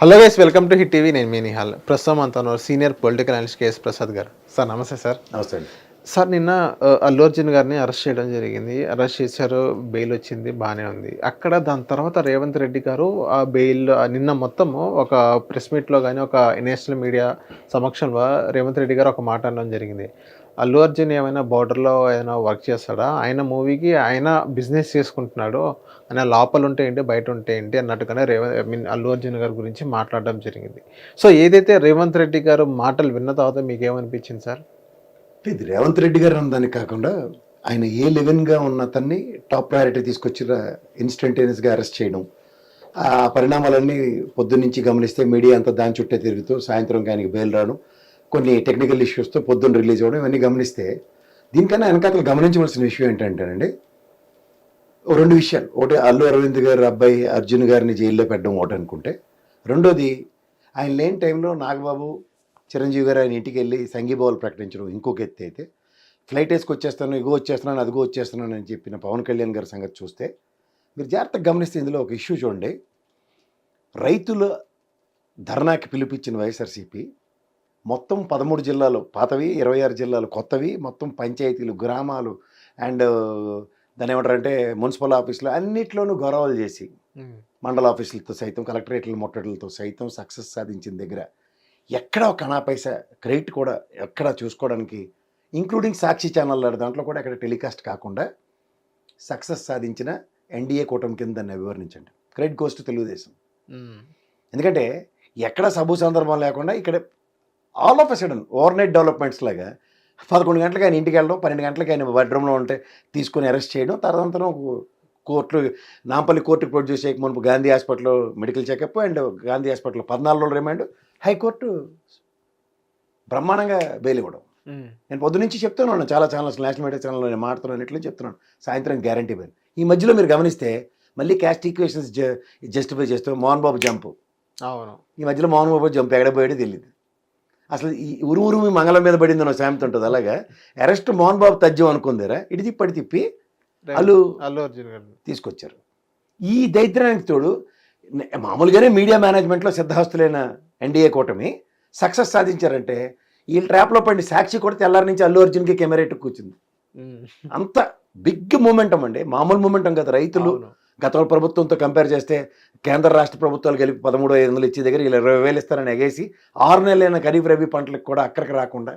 Hello guys welcome to hit TV. నేను మీ నిహాల్. ప్రస్తుతం అంతా senior political analyst KS Prasad గారు. సార్ నమస్తే సార్. నమస్తే అండి. సార్ నిన్న అల్లు అర్జున్ గారిని అరెస్ట్ చేయడం జరిగింది. అరెస్ట్ చేశారు బెయిల్ వచ్చింది బాగానే ఉంది. అక్కడ దాని తర్వాత రేవంత్ రెడ్డి గారు ఆ బెయిల్ నిన్న మొత్తము ఒక ప్రెస్ మీట్లో కానీ ఒక నేషనల్ మీడియా సమక్షంలో రేవంత్ రెడ్డి గారు ఒక మాట అనడం జరిగింది. అల్లు అర్జున్ ఏమైనా బార్డర్లో ఏమైనా వర్క్ చేస్తాడా? ఆయన మూవీకి ఆయన బిజినెస్ చేసుకుంటున్నాడు. ఆయన లోపల ఉంటే ఏంటి బయట ఉంటే ఏంటి అన్నట్టుగానే రేవంత్ ఐ మీన్ అల్లు అర్జున్ గారి గురించి మాట్లాడడం జరిగింది. సో ఏదైతే రేవంత్ రెడ్డి గారు మాటలు విన్న తర్వాత మీకు ఏమనిపించింది సార్? ఇది రేవంత్ రెడ్డి గారు అన్నదానికి కాకుండా ఆయన ఏ లెవెన్గా ఉన్న అతన్ని టాప్ ప్రయారిటీ తీసుకొచ్చి ఇన్స్టంటేనియస్గా అరెస్ట్ చేయడం ఆ పరిణామాలన్నీ పొద్దున్నుంచి గమనిస్తే మీడియా అంతా దాని చుట్టే తిరుగుతూ సాయంత్రం ఆయనకి బెయిల్ రావడం కొన్ని టెక్నికల్ ఇష్యూస్తో పొద్దున్న రిలీజ్ అవ్వడం ఇవన్నీ గమనిస్తే దీనికన్నా వెనకాతలు గమనించవలసిన విషయం ఏంటంటేనండి రెండు విషయాలు. ఒకటి అల్లు అరవింద్ గారు అబ్బాయి అర్జున్ గారిని జైల్లో పెట్టడం ఒకటి అనుకుంటే. రెండోది ఆయన లేని టైంలో నాగబాబు చిరంజీవి గారు ఆయన ఇంటికి వెళ్ళి సంఘీభావాలు ప్రకటించడం ఇంకొక ఎత్తి అయితే ఫ్లైట్ వేసుకొచ్చేస్తాను ఇగో వచ్చేస్తున్నాను అదిగో వచ్చేస్తున్నాను అని చెప్పిన పవన్ కళ్యాణ్ గారి సంగతి చూస్తే మీరు జాగ్రత్తగా గమనిస్తే ఇందులో ఒక ఇష్యూ చూడండి. రైతుల ధర్నాకి పిలిపించిన వైఎస్ఆర్సీపీ మొత్తం పదమూడు జిల్లాలు పాతవి ఇరవై ఆరు జిల్లాలు కొత్తవి మొత్తం పంచాయతీలు గ్రామాలు అండ్ దాని ఏమంటారంటే మున్సిపల్ ఆఫీసులు అన్నిట్లోనూ గౌరవాలు చేసి మండల ఆఫీసులతో సైతం కలెక్టరేట్ల ముట్టడులతో సైతం సక్సెస్ సాధించిన దగ్గర ఎక్కడ ఒక అనా పైసా క్రెడిట్ కూడా ఎక్కడ చూసుకోవడానికి ఇంక్లూడింగ్ సాక్షి ఛానల్ దాంట్లో కూడా ఎక్కడ టెలికాస్ట్ కాకుండా సక్సెస్ సాధించిన ఎన్డీఏ కూటమి కింద దాన్ని వివరించండి. Credit goes to Telugu Desam. ఎందుకంటే ఎక్కడ సబు సందర్భం లేకుండా ఇక్కడ all of a sudden overnight developments లాగా పదకొండు గంటలకు ఆయన ఇంటికి వెళ్ళడం పన్నెండు గంటలకు ఆయన బెడ్రూమ్లో ఉంటే తీసుకొని అరెస్ట్ చేయడం తర్వాత కోర్టు నాంపల్లి కోర్టుకు ప్రొడ్యూస్ చేయక మునుపు గాంధీ హాస్పిటల్లో మెడికల్ చెకప్ అండ్ గాంధీ హాస్పిటల్లో పద్నాలుగు రోజులు రిమాండ్. హైకోర్టు బ్రహ్మాండంగా బెయిల్ ఇవ్వడం. నేను పొద్దు నుంచి చెప్తున్నాను చాలా ఛానల్స్ నేషనల్ మీడియా ఛానల్లో నేను మాట్లాడుతున్నాను ఇట్లా చెప్తున్నాను సాయంత్రం గ్యారంటీ బెయిల్. ఈ మధ్యలో మీరు గమనిస్తే మళ్ళీ క్యాస్ట్ ఈక్వేషన్స్ జస్టిఫై చేస్తూ మోహన్ బాబు జంప్. అవును. ఈ మధ్యలో మోహన్ బాబు జంప్ ఎక్కడ పోయాడో తెలియదు అసలు ఈ ఉరు ఉరుమి మంగళం మీద పడింది అన్న సామెత ఉంటుంది అలాగా? అరెస్ట్ మోహన్ బాబు తజ్జం అనుకుందిరా? ఇటు తిప్పి అటు తిప్పి అల్లు అల్లు అర్జున్ గారు తీసుకొచ్చారు. ఈ దైత్యానికి తోడు మామూలుగానే మీడియా మేనేజ్మెంట్లో సిద్ధహస్తులైన ఎన్డీఏ కూటమి సక్సెస్ సాధించారంటే ఈ ట్రాప్లో పడిన సాక్షి కూడా తెల్లారి నుంచి అల్లు అర్జున్కి కెమెరా ఎట్టు కూర్చుంది. అంత బిగ్ మూమెంటం అండి. మామూలు మూమెంటం కదా. రైతులు. గత ప్రభుత్వంతో కంపేర్ చేస్తే కేంద్ర రాష్ట్ర ప్రభుత్వాలు కలిపి పదమూడు ఐదు వందలు ఇచ్చే దగ్గర ఇలా ఇరవై వేలు ఇస్తారని ఎగేసి ఆరు నెలలైన ఖరీఫ్ రబీ పంటలకు కూడా అక్కడికి రాకుండా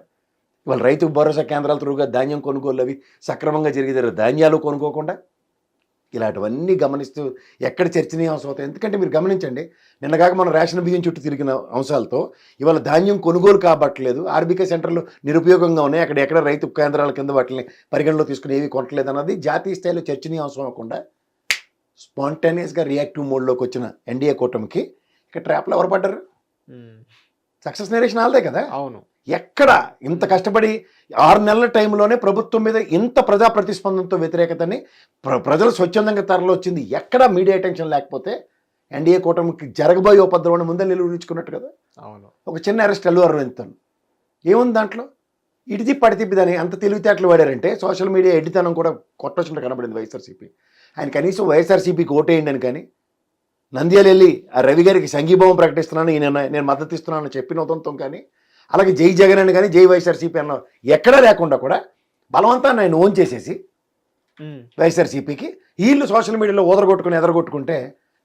ఇవాళ రైతు భరోసా కేంద్రాల త్రూగా ధాన్యం కొనుగోలు అవి సక్రమంగా జరిగే ధాన్యాలు కొనుక్కోకుండా ఇలాంటివన్నీ గమనిస్తూ ఎక్కడ చర్చనీయాంశం అవుతాయి? ఎందుకంటే మీరు గమనించండి నిన్నగాక మనం రేషన్ బియ్యం చుట్టూ తిరిగిన అంశాలతో ఇవాళ ధాన్యం కొనుగోలు కాబట్టలేదు ఆర్బీకే సెంటర్లు నిరుపయోగంగా ఉన్నాయి అక్కడ ఎక్కడ రైతు కేంద్రాల కింద వాటిని పరిగణలో తీసుకుని ఏవి కొనట్లేదు అన్నది జాతీయ స్థాయిలో చర్చనీయాంశం అవ్వకుండా స్పాంటేనియస్గా రియాక్టివ్ మోడ్లోకి వచ్చిన ఎన్డీఏ కూటమికి ఇక ట్రాప్లో ఎవరు పడ్డారు. సక్సెస్ నేరేషన్ వాళ్ళదే కదా? అవును. ఎక్కడ ఇంత కష్టపడి ఆరు నెలల టైంలోనే ప్రభుత్వం మీద ఇంత ప్రజా ప్రతిస్పందనతో వ్యతిరేకతని ప్ర ప్రజలు స్వచ్ఛందంగా తరలి వచ్చింది. ఎక్కడ మీడియా అటెన్షన్ లేకపోతే ఎన్డీఏ కూటమికి జరగబోయే ఉపద్రవాన్ని ముందే నిలువరించుకున్నట్టు కదా? అవును. ఒక చిన్న అరెస్ట్ అల్లు అరవింద్ ఏముంది దాంట్లో? తిప్పి దాన్ని అంత తెలివితేటలు వాడారంటే సోషల్ మీడియా ఎడ్డితనం కూడా కొట్టొచ్చినట్టు కనబడింది వైఎస్ఆర్సీపీ. ఆయన కనీసం వైఎస్ఆర్సీపీకి ఓటేయండి కానీ నంద్యాల వెళ్ళి ఆ రవి గారికి సంఘీభావం ప్రకటిస్తున్నాను ఈయన నేను మద్దతు ఇస్తున్నాను చెప్పిన ఉదంతం కానీ అలాగే జై జగన్ అని కానీ జై వైఎస్ఆర్సీపీ అన్న ఎక్కడా లేకుండా కూడా బలవంతాన్ని ఆయన ఓన్ చేసేసి. వైఎస్ఆర్సీపీకి వీళ్ళు సోషల్ మీడియాలో ఓదరగొట్టుకుని ఎదరగొట్టుకుంటే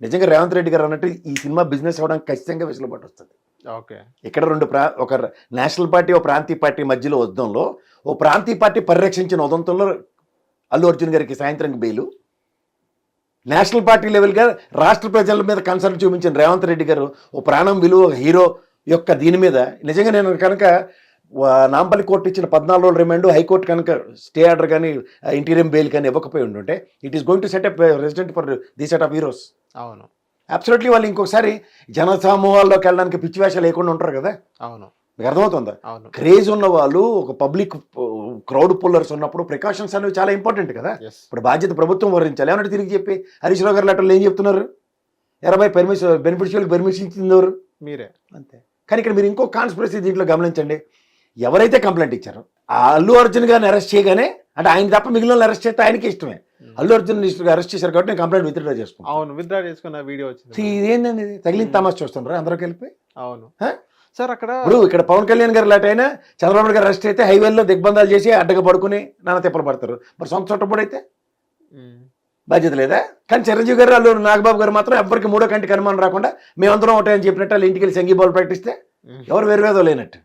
నిజంగా రేవంత్ రెడ్డి గారు అన్నట్టు ఈ సినిమా బిజినెస్ అవ్వడానికి ఖచ్చితంగా వెసులుబాటు వస్తుంది. ఓకే. ఇక్కడ రెండు ప్రా ఒక నేషనల్ పార్టీ ఓ ప్రాంతీయ పార్టీ మధ్యలో ఉద్దంలో ఓ ప్రాంతీయ పార్టీ పరిరక్షించిన ఉదంతంలో అల్లు అర్జున్ గారికి సాయంత్రం బెయిలు. నేషనల్ పార్టీ లెవెల్గా రాష్ట్ర ప్రజల మీద కన్సర్న్ చూపించిన రేవంత్ రెడ్డి గారు ఓ ప్రాణం విలువ ఒక హీరో యొక్క దీని మీద. నిజంగా నేను కనుక నాంపల్లి కోర్టు ఇచ్చిన పద్నాలుగు రోజుల రిమాండ్ హైకోర్టు కనుక స్టే ఆర్డర్ కానీ ఇంటీరియం బెయిల్ కానీ ఇవ్వకపోయి ఉండుంటే it is going to set up precedent for the set of heroes అవును. అబ్సల్యూట్లీ వాళ్ళు ఇంకొకసారి జన సమూహాల్లోకి వెళ్ళడానికి పిచ్చి వేషాలు లేకుండా ఉంటారు కదా. అవును. మీకు అర్థమవుతుందా? క్రేజ్ ఉన్న వాళ్ళు ఒక పబ్లిక్ క్రౌడ్ పుల్లర్స్ ఉన్నప్పుడు ప్రికాషన్స్ అనేవి చాలా ఇంపార్టెంట్ కదా? ఇప్పుడు బాధ్యత ప్రభుత్వం వరించాలి ఏమన్నా తిరిగి చెప్పి హరీష్ రావు గారు లెటర్లు ఏం చెప్తున్నారు? ఇరవై పర్మిషన్ బెనిఫిషియల్ పర్మిషన్ ఇచ్చింది ఎవరు మీరే. అంతే. కానీ ఇక్కడ మీరు ఇంకో కాన్స్పిరసీ దీంట్లో గమనించండి. ఎవరైతే కంప్లైంట్ ఇచ్చారో ఆ అల్లు అర్జున్ గారిని అరెస్ట్ చేయగానే అంటే ఆయన తప్ప మిగిలిన అరెస్ట్ చేస్తే ఆయనకి ఇష్టమే. అల్లు అర్జున్ అరెస్ట్ చేశారు కాబట్టి నేను కంప్లైంట్ విత్డ్రా చేసుకున్నాను అవును విత్డ్రా చేసుకున్న వీడియో వచ్చింది. ఇదేంటండి ఇది? తగిలిన తమాషా చూస్తున్నారు? అందరికి వెళ్ళిపోయి అవును? సార్ అక్కడ ఇప్పుడు ఇక్కడ పవన్ కళ్యాణ్ గారు లాట్ అయినా చంద్రబాబు గారు అరెస్ట్ అయితే హైవేల్లో దిగ్బంధాలు చేసి అడ్డగా పడుకుని నాన్న తిప్పలు పడతారు. మరి సొంత చుట్టప్పుడు అయితే. బాధ్యత లేదా? కానీ చిరంజీవి గారు అల్లు నాగబాబు గారు మాత్రం ఎవరికి మూడో కంటికి అనుమానం రాకుండా మేమందరం ఒకటే అని చెప్పినట్టు వాళ్ళ ఇంటికి వెళ్ళి సంగీ బాల్ ప్రకటిస్తే. ఎవరు వేరు వేదో లేనట్టు.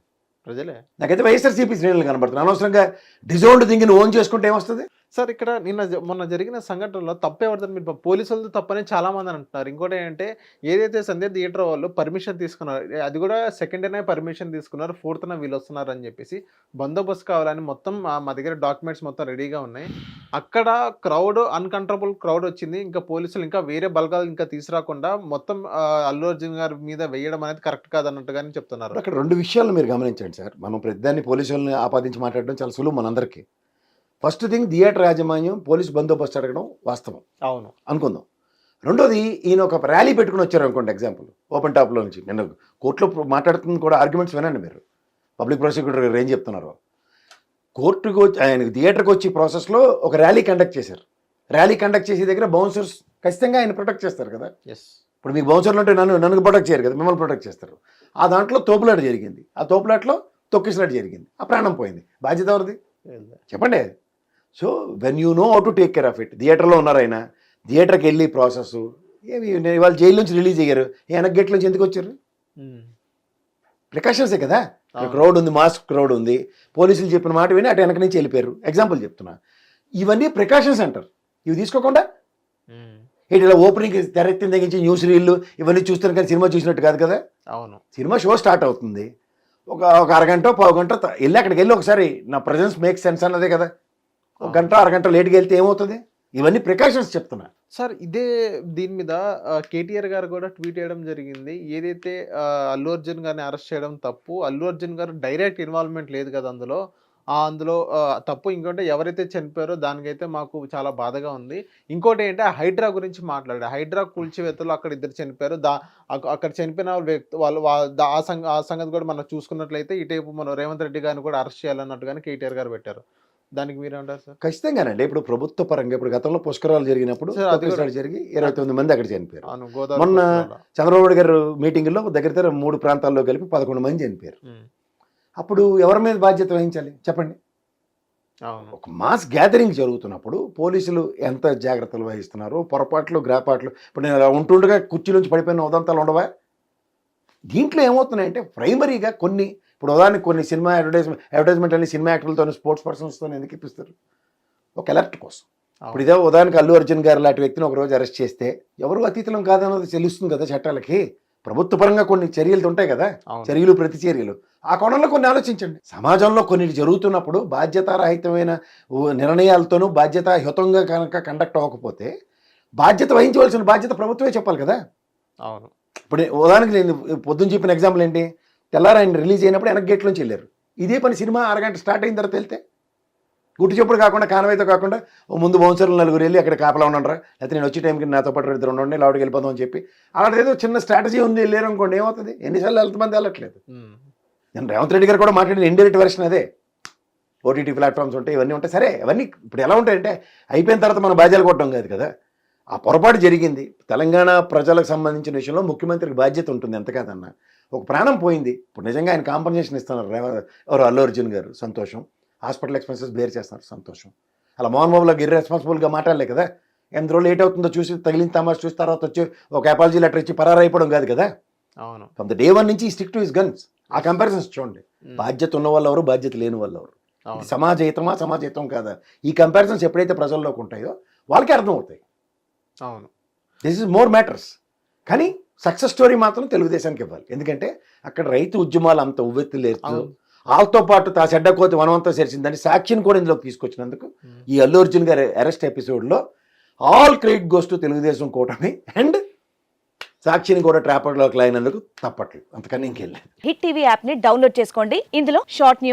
ప్రజలే. నాకైతే వైఎస్ఆర్సీపీ శ్రేణులు కనబడుతుంది అనవసరంగా డిజోన్డ్ దింగిని ఓన్ చేసుకుంటే ఏమొస్తుంది? సార్ ఇక్కడ నిన్న జ- మొన్న జరిగిన సంఘటనలో తప్పు మీరు పోలీసులది తప్పని చాలామంది అని అంటున్నారు. ఇంకోటి ఏంటంటే ఏదైతే సందే థియేటర్ వాళ్ళు పర్మిషన్ తీసుకున్నారు అది కూడా సెకండ్ డేనే పర్మిషన్ తీసుకున్నారు ఫోర్త్న వీళ్ళు వస్తున్నారు అని చెప్పేసి బందోబస్తు కావాలని మొత్తం మా దగ్గర డాక్యుమెంట్స్ మొత్తం రెడీగా ఉన్నాయి. అక్కడ క్రౌడ్ అన్కంట్రోలబుల్ క్రౌడ్ వచ్చింది. ఇంకా పోలీసులు ఇంకా వేరే బలగాలు ఇంకా తీసుకురాకుండా మొత్తం అల్లు అర్జున్ గారి మీద వేయడం అనేది కరెక్ట్ కాదన్నట్టుగానే చెప్తున్నారు. అక్కడ రెండు విషయాలు మీరు గమనించండి సార్. మనం ప్రతిదాన్ని పోలీసులను ఆపాదించి మాట్లాడడం చాలా సులువు మనందరికీ. ఫస్ట్ థింగ్ థియేటర్ యాజమాన్యం పోలీసు బందోబస్తు అడగడం వాస్తవం. అవును. అనుకుందాం. రెండోది ఈయన ఒక ర్యాలీ పెట్టుకుని వచ్చారు అనుకోండి ఎగ్జాంపుల్. ఓపెన్ టాప్లో నుంచి. నేను కోర్టులో మాట్లాడుతుంది కూడా ఆర్గ్యుమెంట్స్ వినండి మీరు. పబ్లిక్ ప్రాసిక్యూటర్ గారు ఏం చెప్తున్నారు? కోర్టుకు వచ్చి ఆయన థియేటర్కి వచ్చి ప్రాసెస్లో ఒక ర్యాలీ కండక్ట్ చేశారు. ర్యాలీ కండక్ట్ చేసే దగ్గర బౌన్సర్స్ ఖచ్చితంగా ఆయన ప్రొటెక్ట్ చేస్తారు కదా? ఎస్ ఇప్పుడు మీకు బౌన్సర్లు అంటే నన్ను నన్ను ప్రొటెక్ట్ చేయరు కదా మిమ్మల్ని ప్రొటెక్ట్ చేస్తారు. ఆ దాంట్లో తోపులాట జరిగింది. ఆ తోపులాట్లో తొక్కిసలాట జరిగింది. ఆ ప్రాణం పోయింది. బాధ్యత ఎవరిది? చెప్పండి. So when you know how to take care of it థియేటర్లో ఉన్నారు ఆయన థియేటర్కి వెళ్ళి ప్రాసెస్ ఏమి నేను ఇవాళ జైలు నుంచి రిలీజ్ అయ్యారు వెనక్ గేట్ నుంచి ఎందుకు వచ్చారు? ప్రికాషన్సే కదా. క్రౌడ్ ఉంది మాస్క్ క్రౌడ్ ఉంది. పోలీసులు చెప్పిన మాట విని అటు వెనక నుంచి వెళ్ళిపోయారు. ఎగ్జాంపుల్ చెప్తున్నా. ఇవన్నీ ప్రికాషన్స్ అంటారు. ఇవి తీసుకోకుండా? ఇటు ఇలా ఓపెనింగ్ తెరెత్తిన దగ్గర నుంచి న్యూస్ రీళ్ళు ఇవన్నీ చూస్తున్నారు కానీ సినిమా చూసినట్టు కాదు కదా? అవును. సినిమా షో స్టార్ట్ అవుతుంది. ఒక ఒక అరగంట పావు గంట వెళ్ళి అక్కడికి వెళ్ళి ఒకసారి నా ప్రజెన్స్ మేక్ సెన్స్ అన్నదే కదా? ఒక గంట అరగంట లేట్కి వెళ్తే ఏమవుతుంది? ఇవన్నీ ప్రికాషన్స్ చెప్తున్నా సార్ ఇదే దీని మీద కేటీఆర్ గారు కూడా ట్వీట్ చేయడం జరిగింది. ఏదైతే అల్లు అర్జున్ గారిని అరెస్ట్ చేయడం తప్పు అల్లు అర్జున్ గారు డైరెక్ట్ ఇన్వాల్వ్మెంట్ లేదు కదా అందులో. అందులో తప్పు ఇంకోటి ఎవరైతే చనిపోయారో దానికైతే మాకు చాలా బాధగా ఉంది. ఇంకోటి ఏంటంటే హైడ్రా గురించి మాట్లాడారు. హైడ్రా కూల్చివేతలు అక్కడ ఇద్దరు చనిపోయారు. దా అక్కడ చనిపోయిన వ్యక్తి వాళ్ళు ఆ ఆ సంగతి కూడా మనం చూసుకున్నట్లయితే ఇటేపు మనం రేవంత్ రెడ్డి గారిని కూడా అరెస్ట్ చేయాలన్నట్టుగానే కేటీఆర్ గారు పెట్టారు. దానికి మీరేమంటారు సార్? ఖచ్చితంగానండి. ఇప్పుడు ప్రభుత్వ పరంగా ఇప్పుడు గతంలో పుష్కరాలు జరిగినప్పుడు జరిగి ఇరవై తొమ్మిది మంది అక్కడ చనిపోయారు. మొన్న. చంద్రబాబు గారు మీటింగ్లో దగ్గర దగ్గర మూడు ప్రాంతాల్లో కలిపి పదకొండు మంది చనిపోయారు. అప్పుడు ఎవరి మీద బాధ్యత వహించాలి? చెప్పండి. ఒక మాస్ గ్యాదరింగ్ జరుగుతున్నప్పుడు పోలీసులు ఎంత జాగ్రత్తలు వహిస్తున్నారు పొరపాట్లు గ్రాపాట్లు. ఇప్పుడు నేను అలా ఉంటుండగా కుర్చీ నుంచి పడిపోయిన ఉదంతాలు ఉండవా? దీంట్లో ఏమవుతున్నాయంటే ప్రైమరీగా కొన్ని ఇప్పుడు ఉదాహరణకి కొన్ని సినిమా అడ్వర్టైజ్మెంట్ అడ్వర్టైజ్మెంట్ అని సినిమా యాక్టర్లతో స్పోర్ట్స్ పర్సన్స్తో ఎందుకు ఇప్పిస్తారు? ఒక అలర్ట్ కోసం. ఇప్పుడు ఇదే ఉదాహరణకి అల్లు అర్జున్ గారు లాంటి వ్యక్తిని ఒక రోజు అరెస్ట్ చేస్తే ఎవరు అతీతులం కాదన్నది తెలుస్తుంది కదా చట్టాలకి? ప్రభుత్వ పరంగా కొన్ని చర్యలు ఉంటాయి కదా? చర్యలు ప్రతి చర్యలు. ఆ కోణంలో కొన్ని ఆలోచించండి. సమాజంలో కొన్ని జరుగుతున్నప్పుడు బాధ్యతారహితమైన నిర్ణయాలతోనూ బాధ్యతాయుతంగా కనుక కండక్ట్ అవ్వకపోతే బాధ్యత వహించవలసిన బాధ్యత ప్రభుత్వమే చెప్పాలి కదా? అవును. ఇప్పుడు ఉదాహరణకి నేను పొద్దున్న చెప్పిన ఎగ్జాంపుల్ ఏంటి? తెల్లారి ఆయన రిలీజ్ అయినప్పుడు వెనక గేట్ నుంచి వెళ్ళారు. ఇదే పని సినిమా అరగంట స్టార్ట్ అయిన తర్వాత వెళ్తే? గుట్టు చెప్పుడు కాకుండా కానవైతే కాకుండా ఓ ముందు బౌన్సర్లు నలుగురు వెళ్ళి అక్కడ కాపలా ఉండరా లేకపోతే నేను వచ్చే టైంకి నాతో పాటు ఇద్దరు ఉండండి లావుడికి వెళ్ళిపోదాం అని చెప్పి. అలాంటి ఏదో చిన్న స్ట్రాటజీ ఉంది వెళ్ళారు అనుకోండి ఏమవుతుంది? ఎన్నిసార్లు వెళ్తమంది వెళ్ళట్లేదు. నేను రేవంత్ రెడ్డి గారు కూడా మాట్లాడిన ఇండైరెక్ట్ వెర్షన్ అదే. ఓటీటీ ప్లాట్ఫామ్స్ ఉంటాయి ఇవన్నీ ఉంటాయి. సరే అవన్నీ ఇప్పుడు ఎలా ఉంటాయంటే అయిపోయిన తర్వాత మనం బాధ్యాలు కొట్టడం కాదు కదా. ఆ పొరపాటు జరిగింది. తెలంగాణ ప్రజలకు సంబంధించిన విషయంలో ముఖ్యమంత్రికి బాధ్యత ఉంటుంది ఎంత కాదన్నా ఒక ప్రాణం పోయింది. ఇప్పుడు నిజంగా ఆయన కాంపన్సేషన్ ఇస్తున్నారు. ఎవరు? అల్లు అర్జున్ గారు. సంతోషం. హాస్పిటల్ ఎక్స్పెన్సెస్ బేర్ చేస్తున్నారు. సంతోషం. అలా మోహన్ బాబులకు ఇర్రెస్పాన్సిబుల్గా మాట్లాడలే కదా? ఎంత రోజులు లేట్ అవుతుందో చూసి తగిలిన తమాష చూసి తర్వాత వచ్చి ఒక అపాలజీ లెటర్ ఇచ్చి పరారైపోవడం కాదు కదా? అవును. ఫ్రమ్ ద డే వన్ నుంచి స్టిక్ టు ఇస్ గన్స్ ఆ కంపారిజన్స్ చూడండి. ఉమ్, బాధ్యత ఉన్న వాళ్ళు ఎవరు? బాధ్యత లేని వాళ్ళు ఎవరు? అవును. ఇది సమాజహితమా సమాజహితం కాదా? ఈ కంపారిజన్స్ ఎప్పుడైతే ప్రజల్లోకి ఉంటాయో వాళ్ళకి అర్థం అవుతాయి అవును. దిస్ ఇస్ మోర్ మ్యాటర్స్ కానీ సక్సెస్ స్టోరీ మాత్రం తెలుగుదేశానికి ఇవ్వాలి. ఎందుకంటే అక్కడ రైతు ఉద్యమాలు అంత ఉవ్వెత్తి లేదు అవును. వాళ్ళతో పాటు తా చెడ్డ కోతి వనవంతా చేసిందని సాక్షిని కూడా ఇందులోకి తీసుకొచ్చినందుకు ఈ అల్లు అర్జున్ గారి అరెస్ట్ ఎపిసోడ్లో all credit goes to Telugu Desam కూటమి అండ్ సాక్షిని కూడా ట్రాపర్లోకి లైనందుకు తప్పట్లేదు. అంతకన్నా ఇంకెళ్ళలేదు హిట్ టీవీ యాప్ని డౌన్లోడ్ చేసుకోండి. ఇందులో షార్ట్ న్యూస్